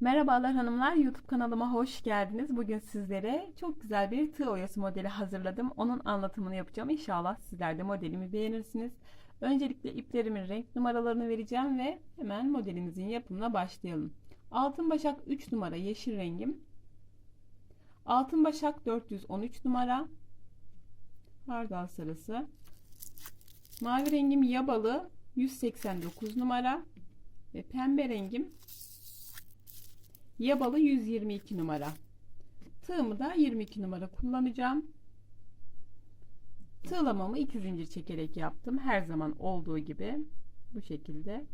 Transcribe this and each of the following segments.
Merhabalar hanımlar, YouTube kanalıma hoş geldiniz. Bugün sizlere çok güzel bir tığ oyası modeli hazırladım. Onun anlatımını yapacağım. İnşallah sizler de modelimi beğenirsiniz. Öncelikle iplerimin renk numaralarını vereceğim ve hemen modelimizin yapımına başlayalım. Altın başak 3 numara yeşil rengim. Altın başak 413 numara. Hardal sarısı. Mavi rengim yabalı 189 numara. Ve pembe rengim Yabalı 122 numara. Tığımı da 22 numara kullanacağım. Tığlamamı iki zincir çekerek yaptım. Her zaman olduğu gibi bu şekilde.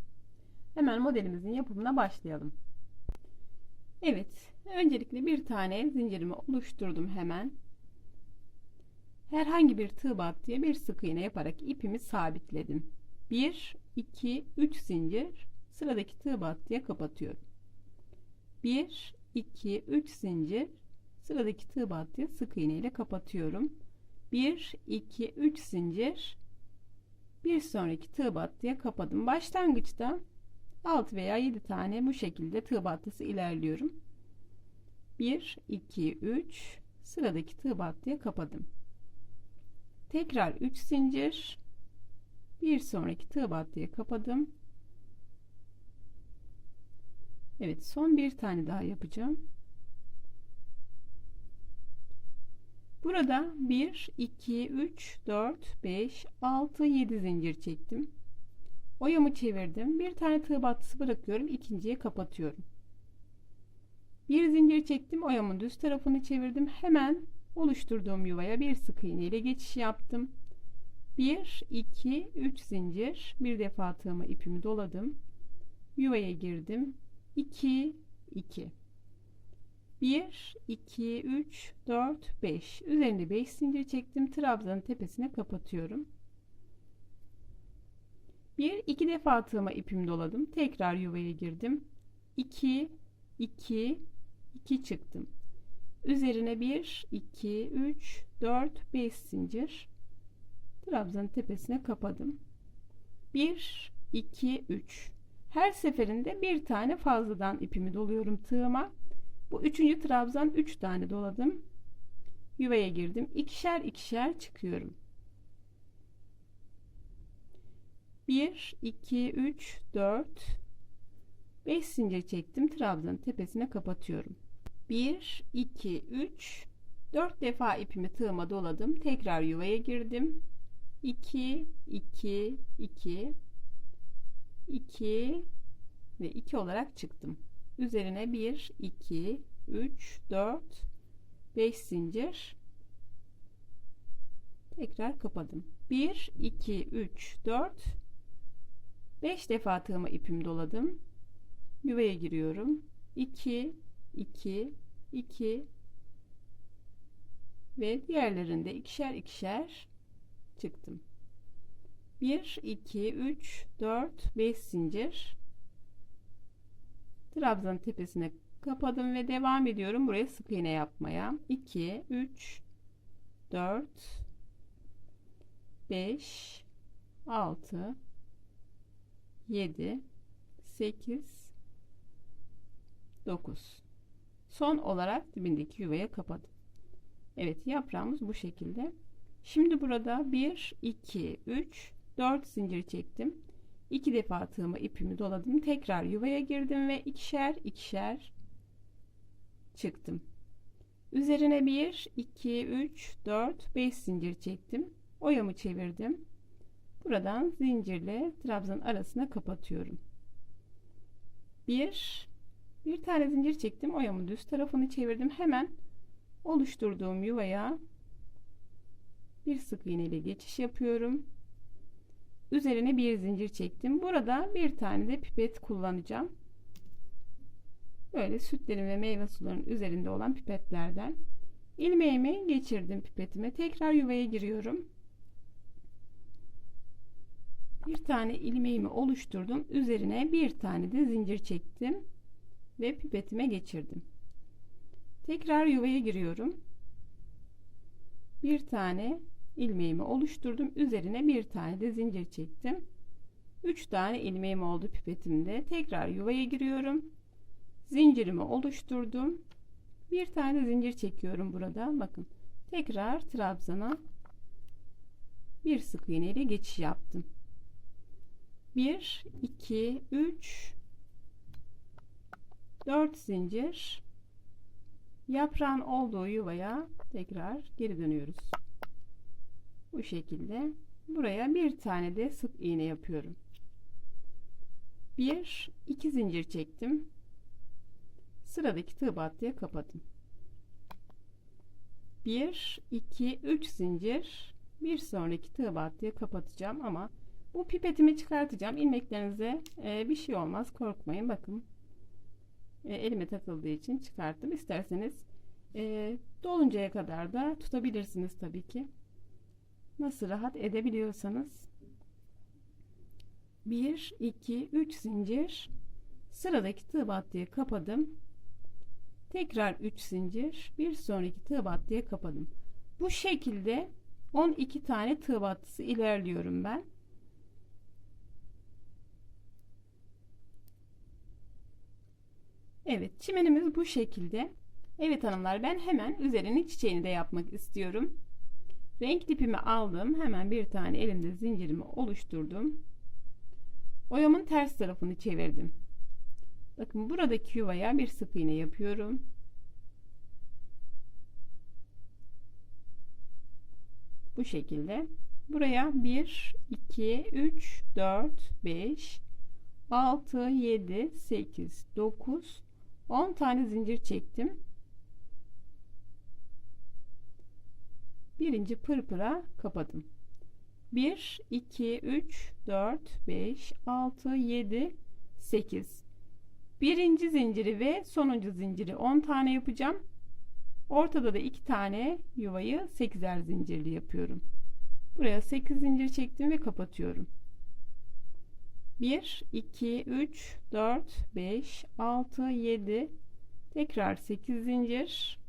Hemen modelimizin yapımına başlayalım. Evet, öncelikle bir tane zincirimi oluşturdum hemen. Herhangi bir tığ battıya bir sık iğne yaparak ipimi sabitledim. 1 2 3 zincir sıradaki tığ battıya kapatıyorum. 1 2 3 zincir. Sıradaki tığ battıya sık iğne ile kapatıyorum. 1 2 3 zincir. Bir sonraki tığ battıya kapadım. Başlangıçta 6 veya 7 tane bu şekilde tığ battısı ilerliyorum. 1 2 3 sıradaki tığ battıya kapadım. Tekrar 3 zincir. Bir sonraki tığ battıya kapadım Evet son bir tane daha yapacağım. Burada 1, 2, 3, 4, 5, 6, 7 zincir çektim. Oyamı çevirdim. Bir tane tığ battısı bırakıyorum. ikinciye kapatıyorum. Bir zincir çektim. Oyamın düz tarafını çevirdim. Hemen oluşturduğum yuvaya bir sık iğne ile geçiş yaptım. 1, 2, 3 zincir. Bir defa tığıma ipimi doladım. Yuvaya girdim. 2 2 1 2 3 4 5 üzerinde 5 zincir çektim. Trabzanın tepesine kapatıyorum. Bir iki defa tığıma ipimi doladım. Tekrar yuvaya girdim. 2 2 2 çıktım. Üzerine 1 2 3 4 5 zincir. Trabzanın tepesine kapadım. 1 2 3 her seferinde bir tane fazladan ipimi doluyorum tığıma. Bu üçüncü trabzan üç tane doladım. Yuvaya girdim. İkişer ikişer çıkıyorum. 1, 2, 3, 4, 5 zincir çektim. Trabzanın tepesine kapatıyorum. 1, 2, 3, 4 defa ipimi tığıma doladım. Tekrar yuvaya girdim. 2, 2, 2, 2 ve 2 olarak çıktım. Üzerine 1, 2, 3, 4, 5 zincir. Tekrar kapadım. 1, 2, 3, 4, 5 defa tığıma ipim doladım. Yuvaya giriyorum. 2, 2, 2 ve diğerlerinde ikişer ikişer çıktım. 1 2 3 4 5 zincir. Trabzanın tepesine kapadım ve devam ediyorum buraya sık iğne yapmaya. 2 3 4 5 6 7 8 9 son olarak dibindeki yuvaya kapadım. Evet yaprağımız bu şekilde. Şimdi burada 1 2 3 4 zincir çektim. 2 defa tığımı ipimi doladım. Tekrar yuvaya girdim ve ikişer ikişer çıktım. Üzerine 1 2 3 4 5 zincir çektim. Oyamı çevirdim. Buradan zincirle trabzan arasına kapatıyorum. 1 bir tane zincir çektim. Oyamın düz tarafını çevirdim. Hemen oluşturduğum yuvaya bir sık iğne ile geçiş yapıyorum üzerine bir zincir çektim. Burada bir tane de pipet kullanacağım. Böyle sütlerin ve meyve sularının üzerinde olan pipetlerden. ilmeğimi geçirdim pipetime. Tekrar yuvaya giriyorum. Bir tane ilmeğimi oluşturdum. Üzerine bir tane de zincir çektim ve pipetime geçirdim. Tekrar yuvaya giriyorum. Bir tane ilmeğimi oluşturdum. Üzerine bir tane de zincir çektim. 3 tane ilmeğim oldu pipetimde. Tekrar yuvaya giriyorum. zincirimi oluşturdum. Bir tane zincir çekiyorum burada. Bakın. Tekrar trabzana bir sık iğne ile geçiş yaptım. 1 2 3 4 zincir yaprağın olduğu yuvaya tekrar geri dönüyoruz. Bu şekilde buraya bir tane de sık iğne yapıyorum. 1 2 zincir çektim. Sıradaki tığ battıya kapadım. 1 2 3 zincir bir sonraki tığ battıya kapatacağım ama bu pipetimi çıkartacağım. İlmeklerinize e, bir şey olmaz. Korkmayın. Bakın. E, elime takıldığı için çıkarttım. İsterseniz e, doluncaya kadar da tutabilirsiniz tabii ki. Nasıl rahat edebiliyorsanız. 1, 2, 3 zincir. Sıradaki tığ battıya kapadım. Tekrar 3 zincir. Bir sonraki tığ battıya kapadım. Bu şekilde 12 tane tığ battısı ilerliyorum ben. Evet çimenimiz bu şekilde. Evet hanımlar ben hemen üzerine çiçeğini de yapmak istiyorum. Renk ipimi aldım. Hemen bir tane elimde zincirimi oluşturdum. Oyamın ters tarafını çevirdim. Bakın buradaki yuvaya bir sık iğne yapıyorum. Bu şekilde. Buraya 1, 2, 3, 4, 5, 6, 7, 8, 9, 10 tane zincir çektim. Birinci pırpıra kapadım. 1, 2, 3, 4, 5, 6, 7, 8. Birinci zinciri ve sonuncu zinciri 10 tane yapacağım. Ortada da 2 tane yuvayı 8'er zincirli yapıyorum. Buraya 8 zincir çektim ve kapatıyorum. 1, 2, 3, 4, 5, 6, 7, tekrar 8 zincir.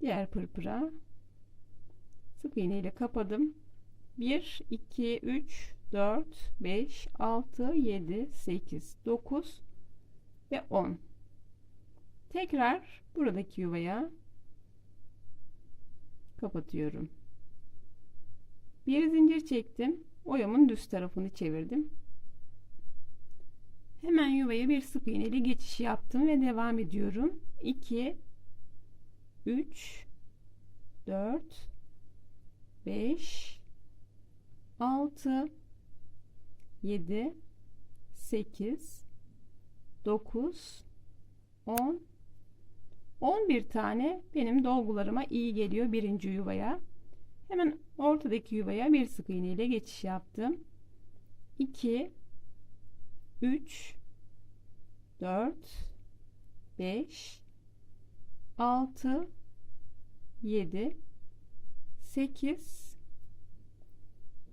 Diğer pırpıra sık iğne ile kapadım. 1, 2, 3, 4, 5, 6, 7, 8, 9 ve 10. Tekrar buradaki yuvaya kapatıyorum. Bir zincir çektim. Oyamın düz tarafını çevirdim. Hemen yuvaya bir sık iğne ile geçiş yaptım ve devam ediyorum. 2 3 4 5 6 7 8 9 10 11 tane benim dolgularıma iyi geliyor birinci yuvaya. Hemen ortadaki yuvaya bir sık iğne ile geçiş yaptım. 2 3 4 5 6 7 8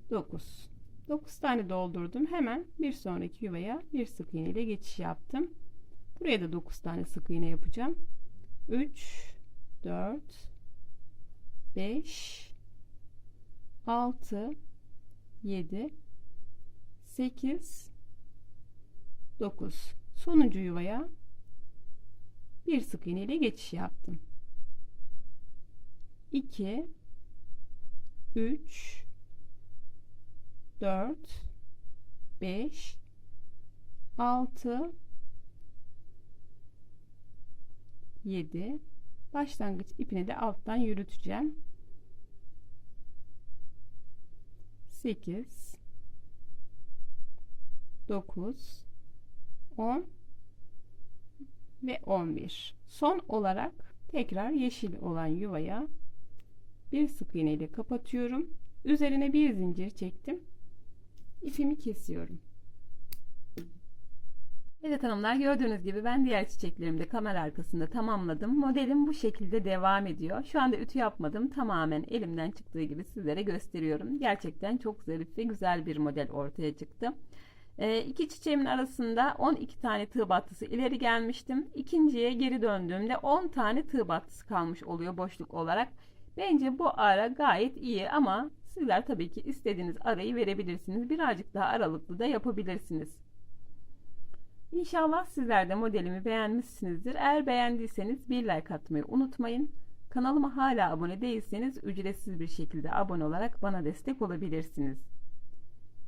9 9 tane doldurdum. Hemen bir sonraki yuvaya bir sık iğne ile geçiş yaptım. Buraya da 9 tane sık iğne yapacağım. 3 4 5 6 7 8 9 sonuncu yuvaya bir sık iğne ile geçiş yaptım 2 3 4 5 6 7 başlangıç ipini de alttan yürüteceğim. 8 9 10 ve 11 son olarak tekrar yeşil olan yuvaya bir sık iğne ile kapatıyorum üzerine bir zincir çektim ipimi kesiyorum Evet hanımlar gördüğünüz gibi ben diğer çiçeklerimi de kamera arkasında tamamladım. Modelim bu şekilde devam ediyor. Şu anda ütü yapmadım. Tamamen elimden çıktığı gibi sizlere gösteriyorum. Gerçekten çok zarif ve güzel bir model ortaya çıktı. E, iki çiçeğimin arasında 12 tane tığ battısı ileri gelmiştim. İkinciye geri döndüğümde 10 tane tığ battısı kalmış oluyor boşluk olarak. Bence bu ara gayet iyi ama sizler tabii ki istediğiniz arayı verebilirsiniz. Birazcık daha aralıklı da yapabilirsiniz. İnşallah sizler de modelimi beğenmişsinizdir. Eğer beğendiyseniz bir like atmayı unutmayın. Kanalıma hala abone değilseniz ücretsiz bir şekilde abone olarak bana destek olabilirsiniz.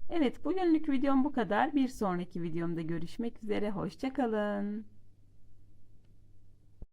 Evet bugünlük videom bu kadar. Bir sonraki videomda görüşmek üzere. Hoşçakalın.